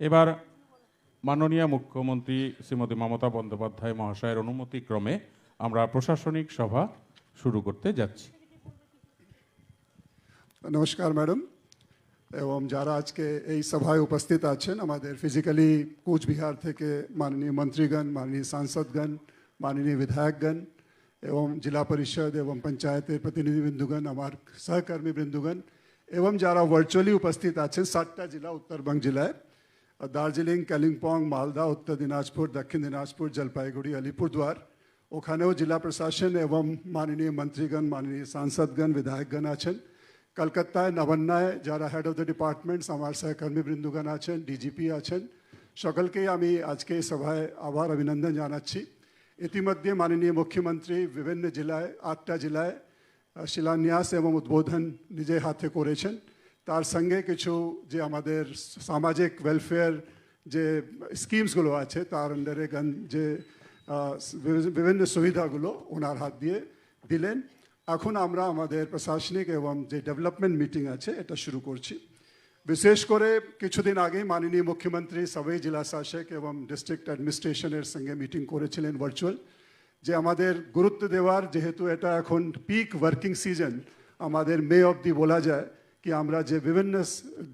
এবার মাননীয় মুখ্যমন্ত্রী শ্রীমতী মমতা বন্দ্যোপাধ্যায় মহাশয়ের অনুমতিক্রমে আমরা প্রশাসনিক সভা শুরু করতে যাচ্ছি। নমস্কার ম্যাডাম। এবং যারা আজকে এই সভায় উপস্থিত আছেন, আমাদের ফিজিক্যালি কোচবিহার থেকে মাননীয় মন্ত্রীগণ, মাননীয় সাংসদগণ, মাননীয় বিধায়কগণ এবং জেলা পরিষদ এবং পঞ্চায়েতের প্রতিনিধিবৃন্দুগণ, আমার সহকর্মী বৃন্দুগণ এবং যারা ভার্চুয়ালি উপস্থিত আছেন, সাতটা জেলা, উত্তরবঙ্গ জেলায়। দার্জিলিং কালিম্পং মালদা উত্তর দিনাজপুর দক্ষিণ দিনাজপুর জলপাইগুড়ি আলিপুরদুয়ার ওখানেও জেলা প্রশাসন এবং মাননীয় মন্ত্রীগণ মাননীয় সাংসদগণ বিধায়কগণ আছেন কলকাতায় নবান্নায় যারা হেড অফ দ্য ডিপার্টমেন্টস আমার সহকর্মী বৃন্দুগণ আছেন ডিজিপি আছেন সকলকেই আমি আজকে এই সভায় আবার অভিনন্দন জানাচ্ছি ইতিমধ্যে মাননীয় মুখ্যমন্ত্রী বিভিন্ন জেলায় আটটা জেলায় আহ, শিলান্যাস এবং উদ্বোধন নিজে হাতে করেছেন তার সঙ্গে কিছু যে আমাদের সামাজিক ওয়েলফেয়ার যে স্কিমসগুলো আছে, তার আন্ডারে গন- যে বিভিন্ন সুবিধাগুলো ওনার হাত দিয়ে দিলেন। এখন আমরা আমাদের প্রশাসনিক এবং যে ডেভেলপমেন্ট মিটিং আছে, এটা শুরু করছি। বিশেষ করে কিছুদিন আগেই মাননীয় মুখ্যমন্ত্রী সবাই জেলা শাসক এবং ডিস্ট্রিক্ট অ্যাডমিনিস্ট্রেশনের সঙ্গে মিটিং করেছিলেন ভার্চুয়াল যে আমাদের গুরুত্ব দেওয়ার, যেহেতু এটা এখন পিক ওয়ার্কিং সিজন আমাদের মে অবধি বলা যায় কি আমরা যে বিভিন্ন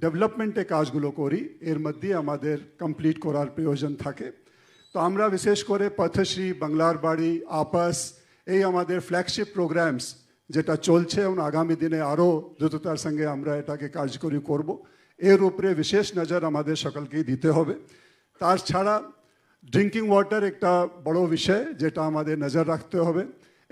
ডেভেলপমেন্টে কাজগুলো করি, এর মধ্যে আমাদের কমপ্লিট করার প্রয়োজন থাকে। তো আমরা বিশেষ করে পথশ্রী, বাংলার বাড়ি, আপস, এই আমাদের ফ্ল্যাগশিপ প্রোগ্রামস যেটা চলছে, এবং আগামী দিনে আরও দ্রুততার সঙ্গে আমরা এটাকে কার্যকরী করব। এর উপরে বিশেষ নজর আমাদের সকলকেই দিতে হবে। তার ছাড়া ড্রিঙ্কিং ওয়াটার একটা বড় বিষয় যেটা আমাদের নজর রাখতে হবে,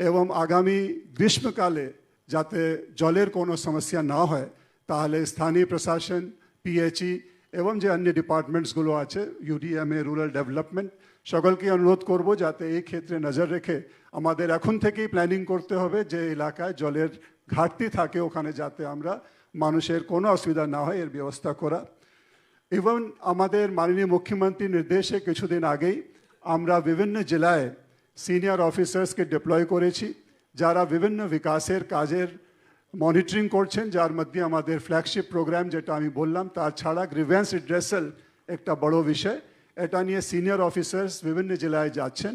এবং আগামী গ্রীষ্মকালে যাতে জলের কোনো সমস্যা না হয় তাহলে স্থানীয় প্রশাসন পিএইচই এবং যে অন্য ডিপার্টমেন্টসগুলো আছে ইউডিএমএ রুরাল ডেভেলপমেন্ট সকলকে অনুরোধ করব যাতে এই ক্ষেত্রে নজর রেখে আমাদের এখন থেকেই প্ল্যানিং করতে হবে যে এলাকায় জলের ঘাটতি থাকে ওখানে যাতে আমরা মানুষের কোনো অসুবিধা না হয়, এর ব্যবস্থা করা। এবং আমাদের মাননীয় মুখ্যমন্ত্রীর নির্দেশে কিছুদিন আগেই আমরা বিভিন্ন জেলায় সিনিয়র অফিসার্সকে ডিপ্লয় করেছি, যারা বিভিন্ন বিকাশের কাজের মনিটরিং করছেন, যার মধ্যে আমাদের ফ্ল্যাগশিপ প্রোগ্রাম যেটা আমি বললাম, তার ছাড়া গ্রিভেন্স রিড্রেসাল একটা বড় বিষয়। এটা নিয়ে সিনিয়র অফিসার্স বিভিন্ন জেলায় যাচ্ছেন।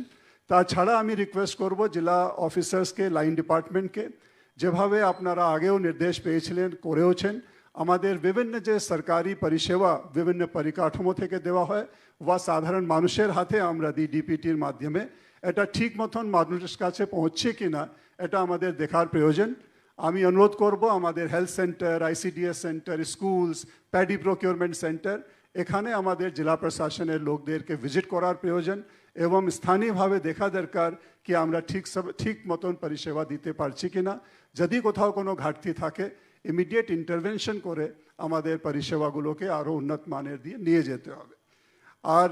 তাছাড়া আমি রিকোয়েস্ট করব জেলা অফিসার্সকে লাইন ডিপার্টমেন্টকে যেভাবে আপনারা আগেও নির্দেশ পেয়েছিলেন, করেওছেন। আমাদের বিভিন্ন যে সরকারি পরিষেবা, বিভিন্ন পরিকাঠামো থেকে দেওয়া হয়, বা সাধারণ মানুষের হাতে আমরা দিই ডিপিটির মাধ্যমে। এটা ঠিক মতন মানুষের কাছে পৌঁছছে কি না এটা আমাদের দেখার প্রয়োজন। আমি অনুরোধ করব আমাদের health centre ICDS centre schools paddy procurement centre এখানে আমাদের জেলা প্রশাসনের লোকদেরকে ভিজিট করার প্রয়োজন এবং স্থানীয়ভাবে দেখা দরকার কি আমরা ঠিক ঠিক মতন পরিষেবা দিতে পারছি কিনা। যদি কোথাও কোনো ঘাটতি থাকে ইমিডিয়েট ইন্টারভেনশন করে আমাদের পরিষেবাগুলোকে আরও উন্নত মানের দিয়ে নিয়ে যেতে হবে। আর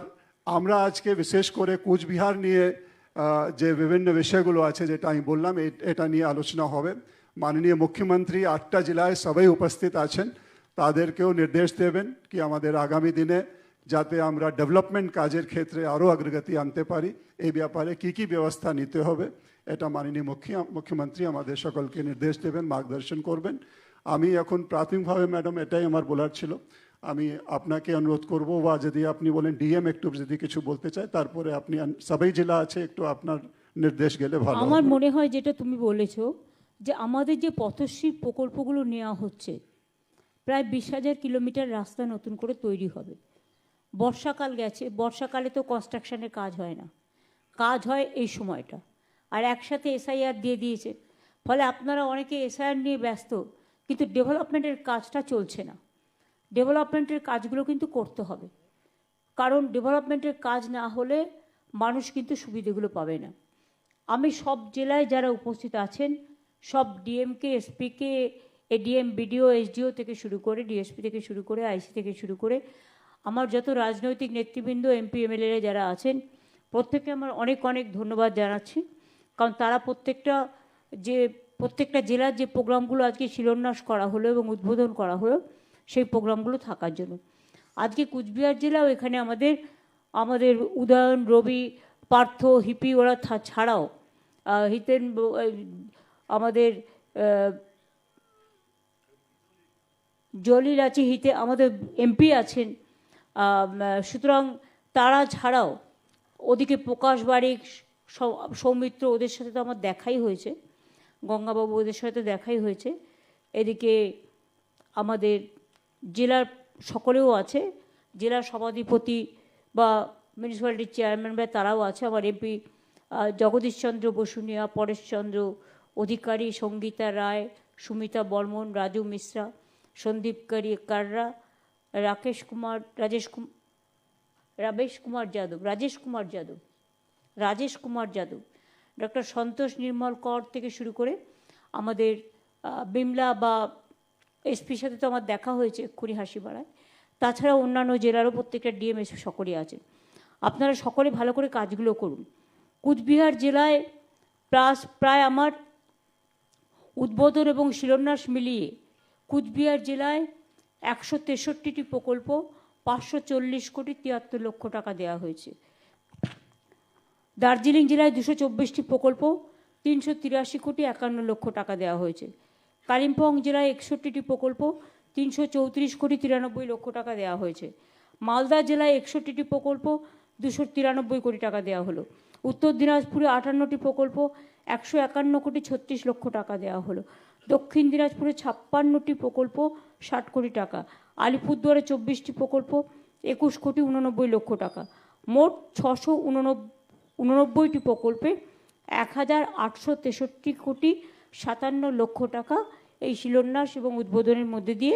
আমরা আজকে বিশেষ করে কুচবিহার নিয়ে যে বিভিন্ন বিষয়গুলো আছে যেটা আমি বললাম এটা নিয়ে আলোচনা হবে। মাননীয় মুখ্যমন্ত্রী আটটা জেলায় সবাই উপস্থিত আছেন। তাদেরকেও নির্দেশ দেবেন কি আমাদের আগামী দিনে যাতে আমরা ডেভেলপমেন্ট কাজের ক্ষেত্রে আরও অগ্রগতি আনতে পারি। এই ব্যাপারে কি কি ব্যবস্থা নিতে হবে এটা মাননীয় মুখ্য মুখ্যমন্ত্রী আমাদের সকলকে নির্দেশ দেবেন মার্গদর্শন করবেন। আমি এখন প্রাথমিকভাবে ম্যাডাম এটাই আমার বলার ছিল। আমি আপনাকে অনুরোধ করব বা যদি আপনি বলেন ডিএম একটু যদি কিছু বলতে চাই তারপরে আপনি সবাই জেলা আছে একটু আপনার নির্দেশ গেলে ভালো আমার মনে হয় যেটা তুমি বলেছ যে আমাদের যে পথশ্রী প্রকল্পগুলো নেওয়া হচ্ছে, প্রায় বিশ হাজার কিলোমিটার রাস্তা নতুন করে তৈরি হবে। বর্ষাকাল গেছে, বর্ষাকালে তো কনস্ট্রাকশানের কাজ হয় না। কাজ হয় এই সময়টা। আর একসাথে এসআইআর দিয়ে দিয়েছে। ফলে আপনারা অনেকে এসআইআর নিয়ে ব্যস্ত, কিন্তু ডেভেলপমেন্টের কাজটা চলছে না। ডেভেলপমেন্টের কাজগুলো কিন্তু করতে হবে। কারণ ডেভেলপমেন্টের কাজ না হলে মানুষ কিন্তু সুবিধেগুলো পাবে না। আমি সব জেলায় যারা উপস্থিত আছেন সব ডিএমকে এসপিকে এডিএম বিডিও এসডিও থেকে শুরু করে ডিএসপি থেকে শুরু করে আইসি থেকে শুরু করে, আমার যত রাজনৈতিক নেতৃবৃন্দ এমপি এমএলএরা যারা আছেন, প্রত্যেককে আমার অনেক অনেক ধন্যবাদ জানাচ্ছি। কারণ তারা প্রত্যেকটা যে, প্রত্যেকটা জেলার যে প্রোগ্রামগুলো আজকে শিলান্যাস করা হলো এবং উদ্বোধন করা হলো, সেই প্রোগ্রামগুলো থাকার জন্য। আজকে কুচবিহার জেলাও এখানে আমাদের আমাদের উদয়ন, রবি, পার্থ, হিপি ওরা ছাড়াও হিতেন আমাদের জলিল হিতে আমাদের এমপি আছেন সুতরাং তারা ছাড়াও ওদিকে প্রকাশ বারিক সৌমিত্র ওদের সাথে তো আমার দেখাই হয়েছে, গঙ্গাবাবু ওদের সাথে দেখাই হয়েছে। এদিকে আমাদের জেলার সকলেও আছে, জেলার সভাধিপতি বা মিউনিসিপ্যালিটির চেয়ারম্যান বা তারাও আছে, আমার এমপি জগদীশচন্দ্র বসুনিয়া পরেশচন্দ্র অধিকারী সঙ্গীতা রায়, সুমিতা বর্মন, রাজু মিশ্রা, সন্দীপ কারি কাররা, রাকেশ কুমার, রাজেশ কুমার রমেশ কুমার যাদব, রাজেশ কুমার যাদব, রাজেশ কুমার যাদব। ডক্টর সন্তোষ নির্মল কর থেকে শুরু করে আমাদের বিমলা বা এসপির সাথে তো আমার দেখা হয়েছে এক্ষুনি হাসিপাড়ায় তাছাড়া অন্যান্য জেলারও প্রত্যেকটা ডিএমএস সকলেই আছে আপনারা সকলে ভালো করে কাজগুলো করুন। কুচবিহার জেলায় প্রায় আমার উদ্বোধন এবং শিলান্যাস মিলিয়ে কুচবিহার জেলায় একশো তেষট্টিটি প্রকল্প, পাঁচশো চল্লিশ কোটি তিয়াত্তর লক্ষ টাকা দেওয়া হয়েছে। দার্জিলিং জেলায় দুশো চব্বিশটি প্রকল্প, তিনশো তিরাশি কোটি একান্ন লক্ষ টাকা দেওয়া হয়েছে। কালিম্পং জেলায় একষট্টিটি প্রকল্প, তিনশো চৌত্রিশ কোটি তিরানব্বই লক্ষ টাকা দেওয়া হয়েছে। মালদা জেলায় একষট্টিটি প্রকল্প, দুশো তিরানব্বই কোটি টাকা দেওয়া হলো। উত্তর দিনাজপুরে আটান্নটি প্রকল্প, একশো একান্ন কোটি ছত্রিশ লক্ষ টাকা দেওয়া হলো। দক্ষিণ দিনাজপুরে ছাপ্পান্নটি প্রকল্প, ষাট কোটি টাকা। আলিপুরদুয়ারে চব্বিশটি প্রকল্প, একুশ কোটি উননব্বই লক্ষ টাকা। মোট ছশো উননব্বইটি প্রকল্পে এক হাজার আটশো তেষট্টি কোটি সাতান্ন লক্ষ টাকা এই শিলান্যাস এবং উদ্বোধনের মধ্যে দিয়ে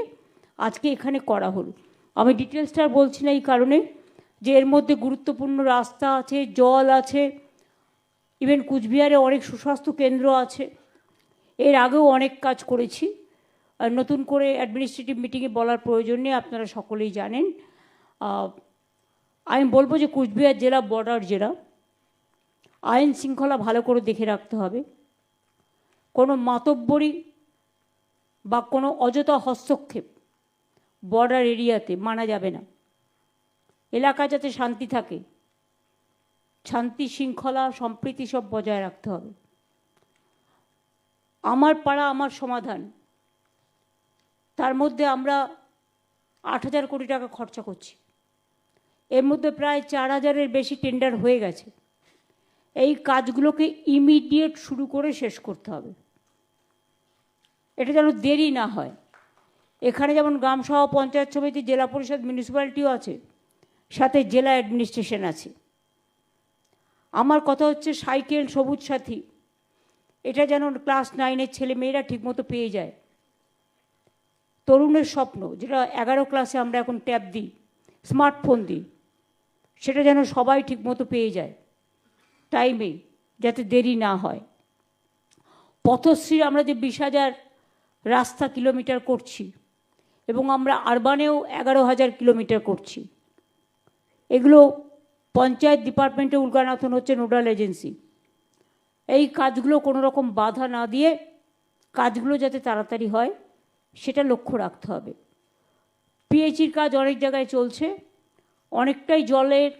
আজকে এখানে করা হলো। আমি ডিটেলসটা বলছি না এই কারণে। যে এর মধ্যে গুরুত্বপূর্ণ রাস্তা আছে, জল আছে ইভেন কুচবিহারে অনেক সুস্বাস্থ্য কেন্দ্র আছে। এর আগেও অনেক কাজ করেছি। আর নতুন করে অ্যাডমিনিস্ট্রেটিভ মিটিংয়ে বলার প্রয়োজন নেই, আপনারা সকলেই জানেন। আমি বলব যে কুচবিহার জেলা বর্ডার জেলা। আইন শৃঙ্খলা ভালো করে দেখে রাখতে হবে। কোনো মাতব্বরি বা কোনো অযথা হস্তক্ষেপ বর্ডার এরিয়াতে মানা যাবে না। এলাকা যাতে শান্তি থাকে, শান্তি শৃঙ্খলা, সম্প্রীতি সব বজায় রাখতে হবে। আমার পাড়া আমার সমাধান। তার মধ্যে আমরা আট হাজার কোটি টাকা খরচা করছি। এর মধ্যে প্রায় চার হাজারের বেশি টেন্ডার হয়ে গেছে। এই কাজগুলোকে ইমিডিয়েট শুরু করে শেষ করতে হবে। এটা যেন দেরি না হয়। এখানে যেমন গ্রাম সভা পঞ্চায়েত সমিতি, জেলা পরিষদ মিউনিসিপ্যালিটিও আছে। সাথে জেলা অ্যাডমিনিস্ট্রেশন আছে। আমার কথা হচ্ছে সাইকেল সবুজ সাথী। এটা যেন ক্লাস নাইনের ছেলে মেয়েরা ঠিকমতো পেয়ে যায়। তরুণের স্বপ্ন, যেটা এগারো ক্লাসে আমরা এখন ট্যাব দিই, স্মার্টফোন দিই, সেটা যেন সবাই ঠিকমতো পেয়ে যায়। টাইমে যাতে দেরি না হয়। পথশ্রী আমরা যে বিশ হাজার রাস্তা কিলোমিটার করছি, এবং আমরা আরবানেও এগারো হাজার কিলোমিটার করছি। এগুলো পঞ্চায়েত ডিপার্টমেন্টে উল্কানাথন হচ্ছে নোডাল এজেন্সি। এই কাজগুলো কোনো রকম বাধা না দিয়ে কাজগুলো যাতে তাড়াতাড়ি হয়, সেটা লক্ষ্য রাখতে হবে। পিএইচির কাজ অনেক জায়গায় চলছে। অনেকটাই জলের,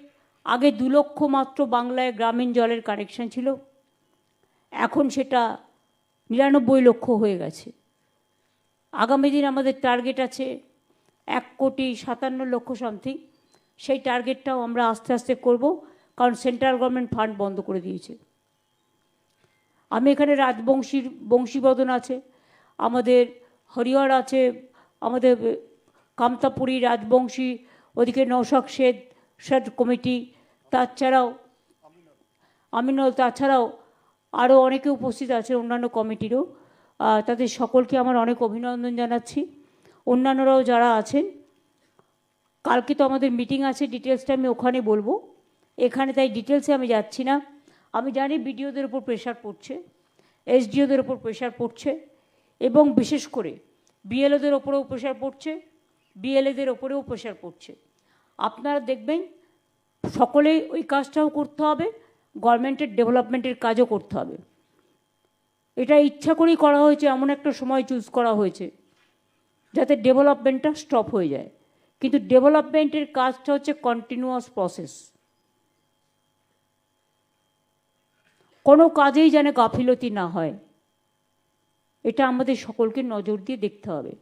আগে দু লক্ষ মাত্র বাংলায় গ্রামীণ জলের কানেকশন ছিল। এখন সেটা নিরানব্বই লক্ষ হয়ে গেছে। আগামী দিন আমাদের টার্গেট আছে এক কোটি সাতান্ন লক্ষ সামথিং। সেই টার্গেটটাও আমরা আস্তে আস্তে করব, কারণ সেন্ট্রাল গভর্নমেন্ট ফান্ড বন্ধ করে দিয়েছে। আমি এখানে রাজবংশীর বংশীবদন আছে, আমাদের হরিহর আছে, আমাদের কামতাপুরী রাজবংশী, ওদিকে নৌশক শেদ শেদ কমিটি, তাছাড়াও আমিনুল, তাছাড়াও আরও অনেকে উপস্থিত আছে অন্যান্য কমিটিরও। তাদের সকলকে আমার অনেক অভিনন্দন জানাচ্ছি। অন্যান্যরাও যারা আছেন কালকে তো আমাদের মিটিং আছে ডিটেলসটা আমি ওখানে বলব। এখানে তাই ডিটেলসে আমি যাচ্ছি না। আমি জানি বিডিওদের ওপর প্রেশার পড়ছে এসডিওদের ওপর প্রেশার পড়ছে, এবং বিশেষ করে বিএলওদের ওপরেও প্রেশার পড়ছে বিএলএদের ওপরেও প্রেশার পড়ছে। আপনারা দেখবেন, সকলেই ওই কাজটাও করতে হবে, গভর্নমেন্টের ডেভেলপমেন্টের কাজও করতে হবে। এটা ইচ্ছা করেই করা হয়েছে, এমন একটা সময় চুজ করা হয়েছে, যাতে ডেভেলপমেন্টটা স্টপ হয়ে যায়। কিন্তু ডেভেলপমেন্টের কাজটা হচ্ছে কন্টিনিউয়াস প্রসেস কোনো কাজেই যেন গাফিলতি না হয়। এটা আমাদের সকলকে নজর দিয়ে দেখতে হবে।